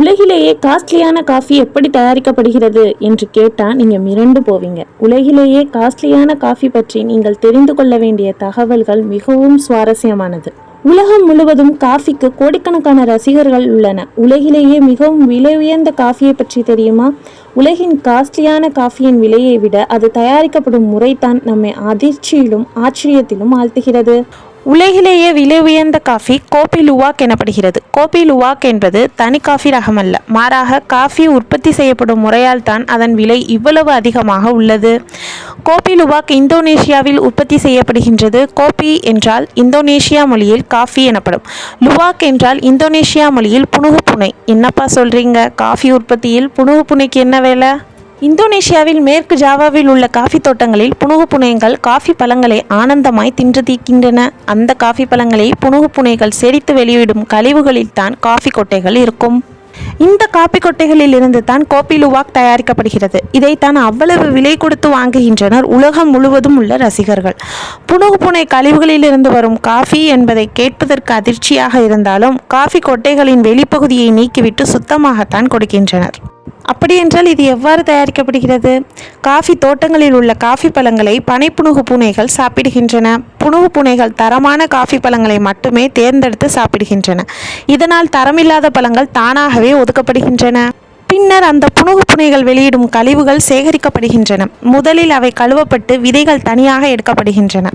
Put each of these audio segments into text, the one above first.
உலகிலேயே காஸ்ட்லியான காஃபி எப்படி தயாரிக்கப்படுகிறது என்று கேட்டால் நீங்கள் மிரண்டு போவீங்க. உலகிலேயே காஸ்ட்லியான காஃபி பற்றி நீங்கள் தெரிந்து கொள்ள வேண்டிய தகவல்கள் மிகவும் சுவாரஸ்யமானது. உலகம் முழுவதும் காஃபிக்கு கோடிக்கணக்கான ரசிகர்கள் உள்ளன. உலகிலேயே மிகவும் விலை உயர்ந்த காஃபியை பற்றி தெரியுமா? உலகின் காஸ்ட்லியான காஃபியின் விலையை விட அது தயாரிக்கப்படும் முறைதான் நம்மை அதிர்ச்சியிலும் ஆச்சரியத்திலும் ஆழ்த்துகிறது. உலகிலேயே விலை உயர்ந்த காஃபி கோபி லுவாக் எனப்படுகிறது. கோபி லுவாக் என்பது தனி காஃபி ரகமல்ல. மாறாக காஃபி உற்பத்தி செய்யப்படும் முறையால் தான் அதன் விலை இவ்வளவு அதிகமாக உள்ளது. கோபி லுவாக் இந்தோனேஷியாவில் உற்பத்தி செய்யப்படுகின்றது. கோபி என்றால் இந்தோனேஷியா மொழியில் காஃபி எனப்படும். லுவாக் என்றால் இந்தோனேஷியா மொழியில் புனுகு புனை என்னப்பா சொல்கிறீங்க காஃபி உற்பத்தியில் புனுகு புனைக்கு என்ன வேலை? இந்தோனேஷியாவில் மேற்கு ஜாவாவில் உள்ள காஃபி தோட்டங்களில் புனுகு புனைகள் காஃபி பழங்களை ஆனந்தமாய் தின்று தீர்க்கின்றன அந்த காஃபி பழங்களை புனுகு புனைகள் செரித்து வெளியிடும் கழிவுகளில் தான் காஃபி கொட்டைகள் இருக்கும். இந்த காப்பி கொட்டைகளில் இருந்து தான் கோப்பி லுவாக் தயாரிக்கப்படுகிறது. இதைத்தான் அவ்வளவு விலை கொடுத்து வாங்குகின்றனர் உலகம் முழுவதும் உள்ள ரசிகர்கள். புனுகு புனை கழிவுகளிலிருந்து வரும் காஃபி என்பதை கேட்பதற்கு அதிர்ச்சியாக இருந்தாலும் காஃபி கொட்டைகளின் வெளிப்பகுதியை நீக்கிவிட்டு சுத்தமாகத்தான் கொடுக்கின்றனர். அப்படியென்றால் இது எவ்வாறு தயாரிக்கப்படுகிறது? காஃபி தோட்டங்களில் உள்ள காஃபி பழங்களை பனைப்புணுகு பூனைகள் சாப்பிடுகின்றன. புணுகு பூனைகள் தரமான காஃபி பழங்களை மட்டுமே தேர்ந்தெடுத்து சாப்பிடுகின்றன. இதனால் தரமில்லாத பழங்கள் தானாகவே ஒதுக்கப்படுகின்றன. பின்னர் அந்த புணுகு புனைகள் வெளியிடும் கழிவுகள் சேகரிக்கப்படுகின்றன. முதலில் அவை கழுவப்பட்டு விதைகள் தனியாக எடுக்கப்படுகின்றன.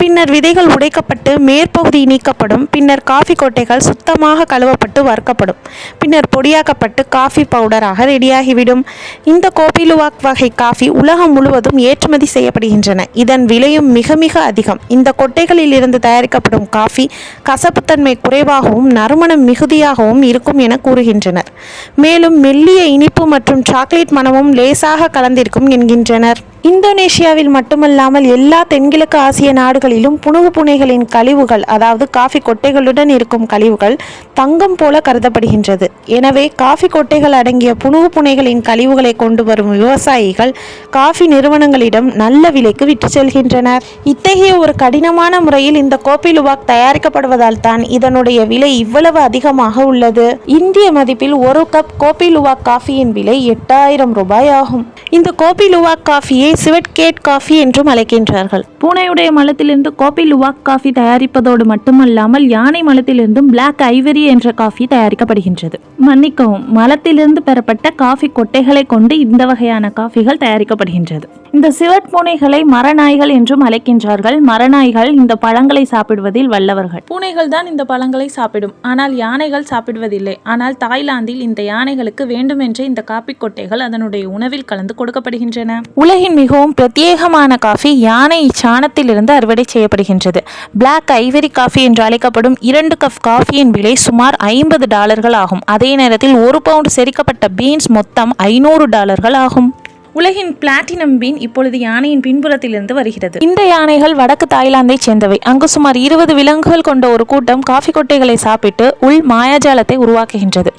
பின்னர் விதைகள் உடைக்கப்பட்டு மேற்பகுதி நீக்கப்படும். பின்னர் காஃபி கொட்டைகள் சுத்தமாக கழுவப்பட்டு வறுக்கப்படும். பின்னர் பொடியாக்கப்பட்டு காஃபி பவுடராக ரெடியாகிவிடும். இந்த கோபிலுவாக் வகை காஃபி உலகம் முழுவதும் ஏற்றுமதி செய்யப்படுகின்றன. இதன் விலையும் மிக மிக அதிகம். இந்த கொட்டைகளில் இருந்து தயாரிக்கப்படும் காஃபி கசப்புத்தன்மை குறைவாகவும் நறுமணம் மிகுதியாகவும் இருக்கும் என கூறுகின்றனர். மேலும் மெல்லிய இனிப்பு மற்றும் சாக்லேட் மனமும் லேசாக கலந்திருக்கும் என்கின்றனர். இந்தோனேஷியாவில் மட்டுமல்லாமல் எல்லா தென்கிழக்கு ஆசிய நாடுகளிலும் புனுகு புனைகளின் கழிவுகள் அதாவது காஃபி கொட்டைகளுடன் இருக்கும் கழிவுகள் தங்கம் போல கருதப்படுகின்றது. எனவே காஃபி கொட்டைகள் அடங்கிய புனுகு புனைகளின் கழிவுகளை கொண்டு வரும் விவசாயிகள் காஃபி நிறுவனங்களிடம் நல்ல விலைக்கு விற்று செல்கின்றனர். இத்தகைய ஒரு கடினமான முறையில் இந்த கோப்பி லுவாக் தயாரிக்கப்படுவதால் தான் இதனுடைய விலை இவ்வளவு அதிகமாக உள்ளது. இந்திய மதிப்பில் ஒரு கப் கோப்பி லுவாக் காஃபியின் விலை எட்டாயிரம் ரூபாய் ஆகும். இந்த கோப்பி லுவாக் காஃபியை சிவட் கேட் காஃபி என்றும் அழைக்கின்றார்கள். பூனையுடைய மலத்திலிருந்து கோபி லுவாக் காஃபி தயாரிப்பதோடு மட்டுமல்லாமல் யானை மலத்திலிருந்தும் பிளாக் ஐவரி என்ற காஃபி தயாரிக்கப்படுகின்றது. மன்னிக்கவும் மலத்திலிருந்து பெறப்பட்ட காஃபி கொட்டைகளை கொண்டு இந்த வகையான காஃபிகள் தயாரிக்கப்படுகின்றது. இந்த சிவட் பூனைகளை மரநாய்கள் என்றும் அழைக்கின்றார்கள். மரநாய்கள் இந்த பழங்களை சாப்பிடுவதில் வல்லவர்கள். பூனைகள் தான் இந்த பழங்களை சாப்பிடும். ஆனால் யானைகள் சாப்பிடுவதில்லை. ஆனால் தாய்லாந்தில் இந்த யானைகளுக்கு வேண்டுமென்றே இந்த காப்பி கொட்டைகள் அதனுடைய உணவில் கலந்து கொடுக்கப்படுகின்றன. உலகின் மிகவும் பிரத்யேகமான காஃபி யானை சாணத்திலிருந்து அறுவடை செய்யப்படுகின்றது. பிளாக் ஐவரி காஃபி என்று அழைக்கப்படும் இரண்டு கப் காஃபியின் விலை சுமார் ஐம்பது டாலர்கள் ஆகும். அதே நேரத்தில் ஒரு பவுண்ட் செரிக்கப்பட்ட பீன்ஸ் மொத்தம் ஐநூறு டாலர்கள் ஆகும். உலகின் பிளாட்டினம் பீன் இப்பொழுது யானையின் பின்புறத்திலிருந்து வருகிறது. இந்த யானைகள் வடக்கு தாய்லாந்தை சேர்ந்தவை. அங்கு சுமார் இருபது விலங்குகள் கொண்ட ஒரு கூட்டம் காஃபி கொட்டைகளை சாப்பிட்டு உள் மாயாஜாலத்தை உருவாக்குகின்றது.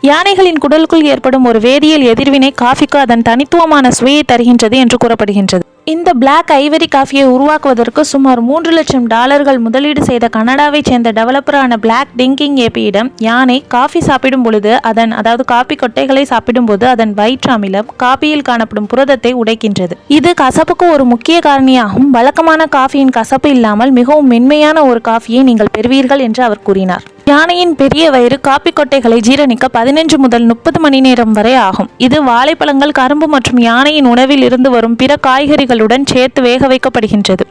யானைகளின் குடலுக்குள் ஏற்படும் ஒரு வேதியியல் எதிர்வினை காஃபிக்கு அதன் தனித்துவமான சுவையை தருகின்றது என்று கூறப்படுகின்றது. இந்த பிளாக் ஐவரி காஃபியை உருவாக்குவதற்கு சுமார் மூன்று லட்சம் டாலர்கள் முதலீடு செய்த கனடாவைச் சேர்ந்த டெவலப்பரான பிளாக் டிங்கிங் ஏபியிடம் யானை காஃபி சாப்பிடும் பொழுது அதன் அதாவது காபி கொட்டைகளை சாப்பிடும்போது அதன் வயிற்றாமிலம் காபியில் காணப்படும் புரதத்தை உடைக்கின்றது. இது கசப்புக்கு ஒரு முக்கிய காரணியாகும். வழக்கமான காஃபியின் கசப்பு இல்லாமல் மிகவும் மென்மையான ஒரு காஃபியை நீங்கள் பெறுவீர்கள் என்று அவர் கூறினார். யானையின் பெரிய வயிறு காப்பி கொட்டைகளை ஜீரணிக்க பதினஞ்சு முதல் முப்பது மணி நேரம் வரை ஆகும். இது வாழைப்பழங்கள் கரும்பு மற்றும் யானையின் உணவில் இருந்து வரும் பிற காய்கறிகளுடன் சேர்த்து வேக வைக்கப்படுகின்றது.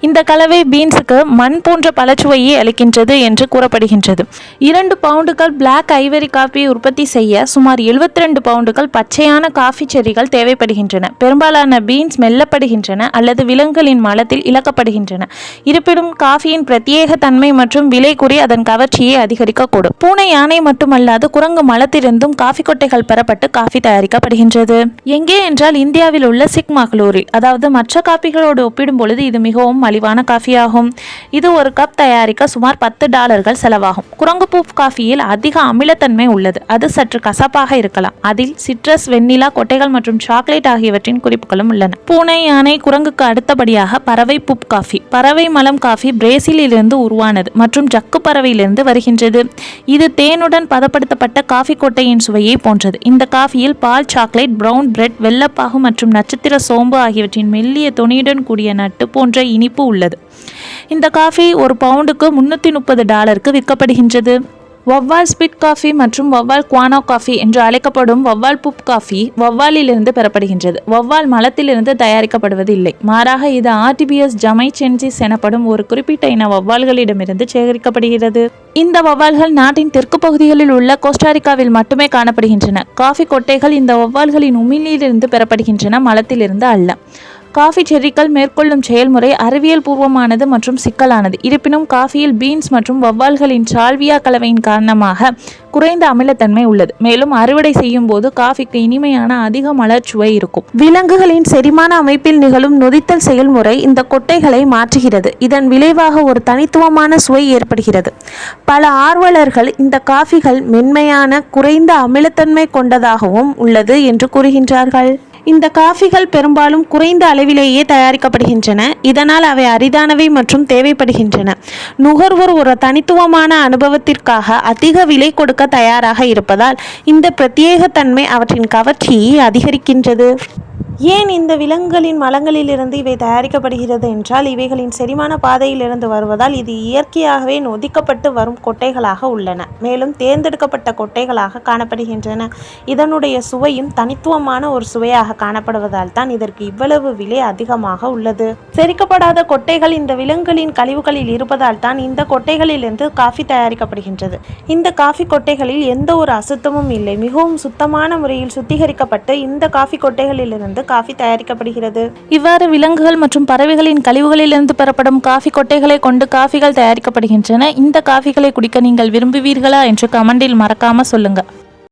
இந்த கலவை பீன்ஸுக்கு மண் போன்ற பழச்சுவையை அளிக்கின்றது என்று கூறப்படுகின்றது. இரண்டு பவுண்டுகள் பிளாக் ஐவரி காப்பியை உற்பத்தி செய்ய சுமார் 72 ரெண்டு பவுண்டுகள் பச்சையான காஃபி செடிகள் தேவைப்படுகின்றன. பெரும்பாலான பீன்ஸ் மெல்லப்படுகின்றன அல்லது விலங்குகளின் மலத்தில் இழக்கப்படுகின்றன. இருப்பினும் காஃபியின் பிரத்யேக தன்மை மற்றும் விலை கூறி அதன் கவர்ச்சியை அதிகரிக்கக்கூடும் பூனை யானை மட்டுமல்லாது குரங்கு மலத்திலிருந்தும் காஃபி கொட்டைகள் பெறப்பட்டு காஃபி தயாரிக்கப்படுகின்றது. எங்கே என்றால் இந்தியாவில் உள்ள சிக் மகளூரில் அதாவது மற்ற காஃபிகளோடு ஒப்பிடும் பொழுது இது மிகவும் மலிவான காஃபியாகும். இது ஒரு கப் தயாரிக்க சுமார் பத்து டாலர்கள் செலவாகும். குரங்குப்பூ காஃபியில் அதிக அமிலத்தன்மை உள்ளது. அது சற்று கசப்பாக இருக்கலாம். அதில் சிட்ரஸ் வெண்ணிலா கொட்டைகள் மற்றும் சாக்லேட் ஆகியவற்றின் குறிப்புகளும் உள்ளன. பூனை யானை குரங்குக்கு அடுத்தபடியாக பறவை புப் காஃபி. பறவை மலம் காஃபி பிரேசிலிருந்து உருவானது மற்றும் ஜக்கு பறவையிலிருந்து வருகிறது தயாரிக்கப்படுகின்றது இது தேனுடன் பதப்படுத்தப்பட்ட காஃபி கொட்டையின் சுவையை போன்றது. இந்த காஃபியில் பால் சாக்லேட் பிரவுன் பிரெட் வெள்ளப்பாகு மற்றும் நட்சத்திர சோம்பு ஆகியவற்றின் மெல்லிய தொனியுடன் கூடிய நட்டு போன்ற இனிப்பு உள்ளது. இந்த காஃபி ஒரு பவுண்டுக்கு முன்னூற்றி முப்பது டாலருக்கு விற்கப்படுகின்றது. வவ்வால் ஸ்பிட் காஃபி மற்றும் வவ்வால் குவானோ காஃபி என்று அழைக்கப்படும் வவ்வால் புப் காஃபி வவ்வாலிலிருந்து பெறப்படுகின்றது. வவ்வால் மலத்திலிருந்து தயாரிக்கப்படுவது இல்லை. மாறாக இது ஆர்டிபிஎஸ் ஜமைச்சென்சிஸ் எனப்படும் ஒரு குறிப்பிட்ட இன வவ்வால்களிடமிருந்து சேகரிக்கப்படுகிறது. இந்த வவ்வால்கள் நாட்டின் தெற்கு பகுதிகளில் உள்ள கோஸ்டாரிக்காவில் மட்டுமே காணப்படுகின்றன. காஃபி கொட்டைகள் இந்த வவ்வால்களின் உமிழ்நீரிலிருந்து பெறப்படுகின்றன மலத்திலிருந்து அல்ல. காஃபி செர்ரிகள் மேற்கொள்ளும் செயல்முறை அறிவியல் பூர்வமானது மற்றும் சிக்கலானது. இருப்பினும் காஃபியில் பீன்ஸ் மற்றும் வவ்வால்களின் சால்வியா கலவையின் காரணமாக குறைந்த அமிலத்தன்மை உள்ளது. மேலும் அறுவடை செய்யும் போது காஃபிக்கு இனிமையான அதிக மலர்ச்சுவை இருக்கும். விலங்குகளின் செரிமான அமைப்பில் நிகழும் நொதித்தல் செயல்முறை இந்த கொட்டைகளை மாற்றுகிறது. இதன் விளைவாக ஒரு தனித்துவமான சுவை ஏற்படுகிறது. பல ஆர்வலர்கள் இந்த காஃபிகள் மென்மையான குறைந்த அமிலத்தன்மை கொண்டதாகவும் உள்ளது என்று கூறுகின்றார்கள். இந்த காஃபிகள் பெரும்பாலும் குறைந்த அளவிலேயே தயாரிக்கப்படுகின்றன. இதனால் அவை அரிதானவை மற்றும் தேவைப்படுகின்றன. நுகர்வோர் ஒரு தனித்துவமான அனுபவத்திற்காக அதிக விலை கொடுக்க தயாராக இருப்பதால் இந்த பிரத்யேகத்தன்மை அவற்றின் கவர்ச்சியை அதிகரிக்கின்றது. ஏன் இந்த விலங்குகளின் மலங்களிலிருந்து இவை தயாரிக்கப்படுகிறது என்றால் இவைகளின் செரிமான பாதையிலிருந்து வருவதால் இது இயற்கையாகவே நொதிக்கப்பட்டு வரும் கொட்டைகளாக உள்ளன. மேலும் தேர்ந்தெடுக்கப்பட்ட கொட்டைகளாக காணப்படுகின்றன. இதனுடைய சுவையும் தனித்துவமான ஒரு சுவையாக காணப்படுவதால் தான் இதற்கு இவ்வளவு விலை அதிகமாக உள்ளது. செரிக்கப்படாத கொட்டைகள் இந்த விலங்குகளின் கழிவுகளில் இருப்பதால் தான் இந்த கொட்டைகளிலிருந்து காஃபி தயாரிக்கப்படுகின்றது. இந்த காஃபி கொட்டைகளில் எந்த ஒரு அசுத்தமும் இல்லை. மிகவும் சுத்தமான முறையில் சுத்திகரிக்கப்பட்டு இந்த காஃபி கொட்டைகளிலிருந்து காஃபி தயாரிக்கப்படுகிறது. இவ்வாறு விலங்குகள் மற்றும் பறவைகளின் கழிவுகளிலிருந்து பெறப்படும் காஃபி கொட்டைகளை கொண்டு காஃபிகள் தயாரிக்கப்படுகின்றன. இந்த காஃபிகளை குடிக்க நீங்கள் விரும்புவீர்களா என்று கமெண்டில் மறக்காம சொல்லுங்க.